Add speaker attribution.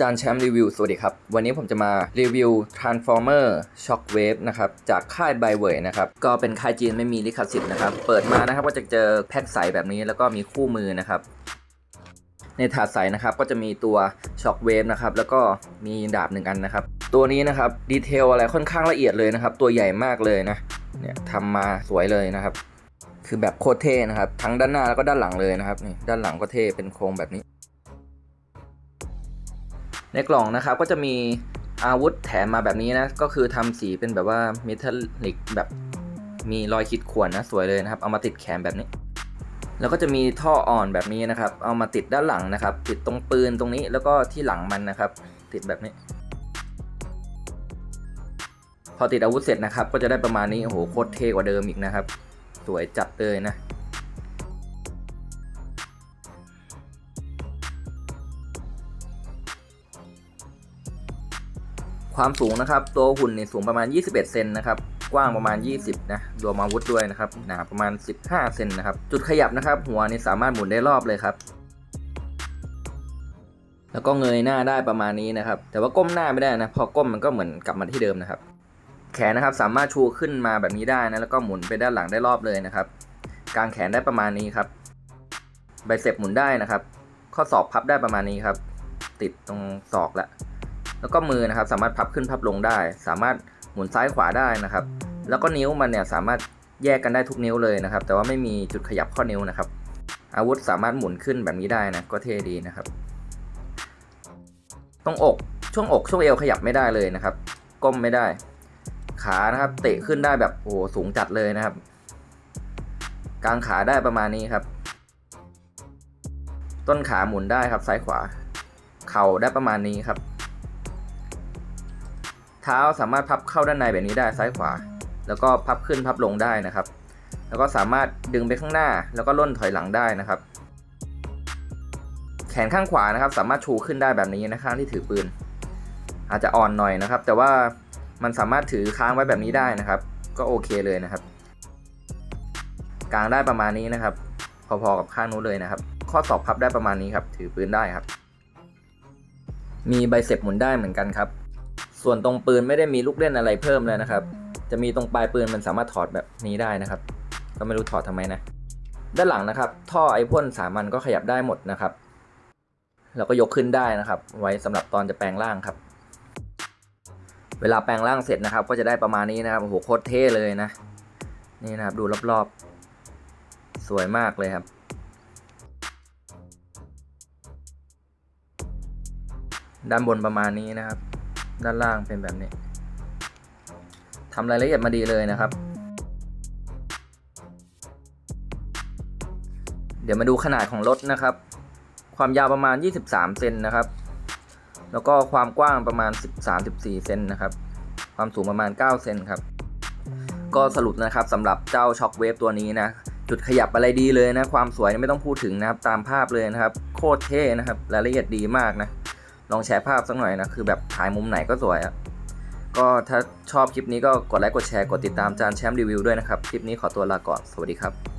Speaker 1: จานแชมป์รีวิวสวัสดีครับ วันนี้ผมจะมารีวิว Transformer Shockwave นะครับ จากค่าย b y w a y นะครับ ก็เป็นค่ายจีนไม่มีลิขสิทธิ์นะครับ เปิดมานะครับก็จะเจอแพ็คใสแบบนี้แล้วก็มีคู่มือนะครับ ในถาดใสนะครับก็จะมีตัว Shockwave นะครับ แล้วก็มีดาบหนึ่งอันนะครับ ตัวนี้นะครับดีเทลอะไรค่อนข้างละเอียดเลยนะครับ ตัวใหญ่มากเลยนะเนี่ยทำมาสวยเลยนะครับ คือแบบโคตรเท่นะครับ ทั้งด้านหน้าแล้วก็ด้านหลังเลยนะครับนี่ด้านหลังก็เท่เป็นโครงแบบนี้ ในกล่องนะครับก็จะมีอาวุธแถมมาแบบนี้นะ ก็คือทำสีเป็นแบบว่าเมทัลลิกแบบมีรอยขีดข่วนนะสวยเลยนะครับ เอามาติดแขนแบบนี้ แล้วก็จะมีท่ออ่อนแบบนี้นะครับ เอามาติดด้านหลังนะครับ ติดตรงปืนตรงนี้แล้วก็ที่หลังมันนะครับ ติดแบบนี้ พอติดอาวุธเสร็จนะครับ ก็จะได้ประมาณนี้โอ้โหโคตรเท่กว่าเดิมอีกนะครับ สวยจัดเลยนะ ความสูงนะครับ ตัวหุ่นเนี่ยสูงประมาณ 21 เซนนะครับ กว้างประมาณ 20 นะรวมอาวุธด้วยนะครับ หนาประมาณ 15 เซนนะครับ จุดขยับนะครับ หัวนี่สามารถหมุนได้รอบเลยครับ แล้วก็เงยหน้าได้ประมาณนี้นะครับ แต่ว่าก้มหน้าไม่ได้นะ พอก้มมันก็เหมือนกลับมาที่เดิมนะครับ แขนนะครับสามารถชูขึ้นมาแบบนี้ได้นะ แล้วก็หมุนไปด้านหลังได้รอบเลยนะครับ กางแขนได้ประมาณนี้ครับ ใบเสพหมุนได้นะครับ ข้อศอกพับได้ประมาณนี้ครับ ติดตรงศอกแล้ว แล้วก็มือนะครับสามารถพับขึ้นพับลงได้ สามารถหมุนซ้ายขวาได้นะครับ แล้วก็นิ้วมันเนี่ยสามารถแยกกันได้ทุกนิ้วเลยนะครับ แต่ว่าไม่มีจุดขยับข้อนิ้วนะครับ อาวุธสามารถหมุนขึ้นแบบนี้ได้นะก็เท่ดีนะครับ ตรงอกช่วงอกช่วงเอวขยับไม่ได้เลยนะครับ ก้มไม่ได้ ขานะครับ เตะขึ้นได้แบบโอ้โหสูงจัดเลยนะครับกางขาได้ประมาณนี้ครับ ต้นขาหมุนได้ครับซ้ายขวา เข่าได้ประมาณนี้ครับ ท้าสามารถพับเข้าด้านในแบบนี้ได้ซ้ายขวา แล้วก็พับขึ้นพับลงได้นะครับ แล้วก็สามารถดึงไปข้างหน้า แล้วก็ล่นถอยหลังได้นะครับ แขนข้างขวานะครับ สามารถชูขึ้นได้แบบนี้นะข้างที่ถือปืน อาจจะอ่อนหน่อยนะครับ แต่ว่ามันสามารถถือค้างไว้แบบนี้ได้นะครับ ก็โอเคเลยนะครับกลางได้ประมาณนี้นะครับ พอๆกับข้างนู้นเลยนะครับ ข้อศอกพับได้ประมาณนี้ครับ ถือปืนได้ครับ มีใบเสพหมุนได้เหมือนกันครับ ส่วนตรงปืนไม่ได้มีลูกเล่นอะไรเพิ่มเลยนะครับ จะมีตรงปลายปืนมันสามารถถอดแบบนี้ได้นะครับ ก็ไม่รู้ถอดทำไมนะ ด้านหลังนะครับ ท่อไอพ่นสามันก็ขยับได้หมดนะครับ แล้วก็ยกขึ้นได้นะครับ ไว้สำหรับตอนจะแปลงร่างครับ เวลาแปลงร่างเสร็จนะครับ ก็จะได้ประมาณนี้นะครับ โอ้โหโคตรเท่เลยนะ นี่นะครับดูรอบๆ สวยมากเลยครับด้านบนประมาณนี้นะครับ ด้านล่างเป็นแบบนี้ทำรายละเอียดมาดีเลยนะครับ เดี๋ยวมาดูขนาดของรถนะครับ ความยาวประมาณ 23 เซนนะครับ แล้วก็ความกว้างประมาณ 13-14 เซนนะครับ ความสูงประมาณ 9 เซนครับ ก็สรุปนะครับสำหรับเจ้าช็อคเวฟตัวนี้นะจุดขยับอะไรดีเลยนะ ความสวยไม่ต้องพูดถึงนะครับ ตามภาพเลยนะครับ โคตรเท่นะครับ รายละเอียดดีมากนะ ลองแชร์ภาพสักหน่อยนะ คือแบบถ่ายมุมไหนก็สวยอะก็ถ้าชอบคลิปนี้ก็กดไลค์กดแชร์กดติดตามจานแชมป์รีวิวด้วยนะครับ คลิปนี้ขอตัวลาก่อน สวัสดีครับ